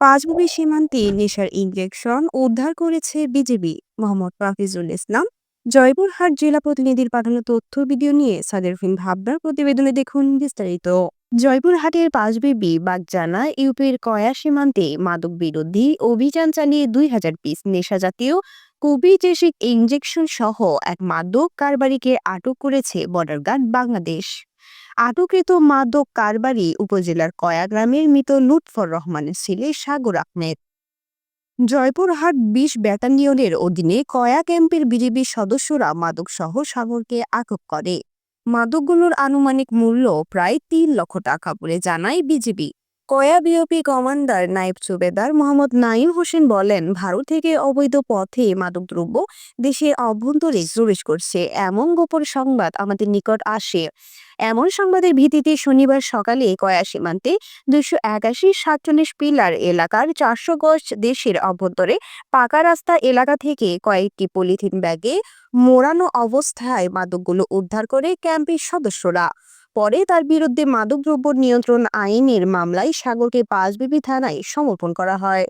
পাঁচভূমি সীমান্তে নেশার ইনজেকশন উদ্ধার করেছে বিজেপি। মোহাম্মদ রাফিজুল ইসলাম, জয়পুরহাট জেলা প্রতিনিধির পাঠানো তথ্য ভিডিও নিয়ে সাদের সাদেরফিন ভাবনার প্রতিবেদনে দেখুন বিস্তারিত। জয়পুরহাটের পাঁচবিবি বাগজানা, ইউপির কয়া সীমান্তে মাদক বিরোধী অভিযান চালিয়ে দুই হাজার পিস নেশাজাতীয় কোভিজেসিক ইঞ্জেকশন সহ এক মাদক কারবারিকে আটক করেছে বর্ডার গার্ড বাংলাদেশ। আটককৃত মাদক কারবারি উপজেলার কয়া গ্রামের মৃত লুৎফর রহমানের ছেলে সাগর আহমেদ। জয়পুরহাট বিশ ব্যাটালিয়নের অধীনে কয়া ক্যাম্পের বিজিবি সদস্যরা মাদকসহ সাগরকে আটক করে। মাদকগুলোর আনুমানিক মূল্য প্রায় তিন লক্ষ টাকা বলে জানায় BGB Koya BOP commander Naib Subedar Mohammad Naim Hossain বলেন, ভারত থেকে অবৈধ পথে মাদকদ্রব্য দেশের অভ্যন্তরে প্রবেশ করছে। এমন গোপন সংবাদ আমাদের নিকট আসে। এমন সংবাদের ভিত্তিতে শনিবার সকালে কয়া সীমান্তে দুশো একাশি সাতচল্লিশ পিলার এলাকার চারশো গজ দেশের অভ্যন্তরে পাকা রাস্তা এলাকা থেকে কয়েকটি পলিথিন ব্যাগে মোড়ানো অবস্থায় মাদকগুলো উদ্ধার করে ক্যাম্পের সদস্যরা। পরে তার বিরুদ্ধে মাদকদ্রব্য নিয়ন্ত্রণ আইনের মামলায় সাগরকে পাঁচবিবি থানায় সমর্পণ করা হয়।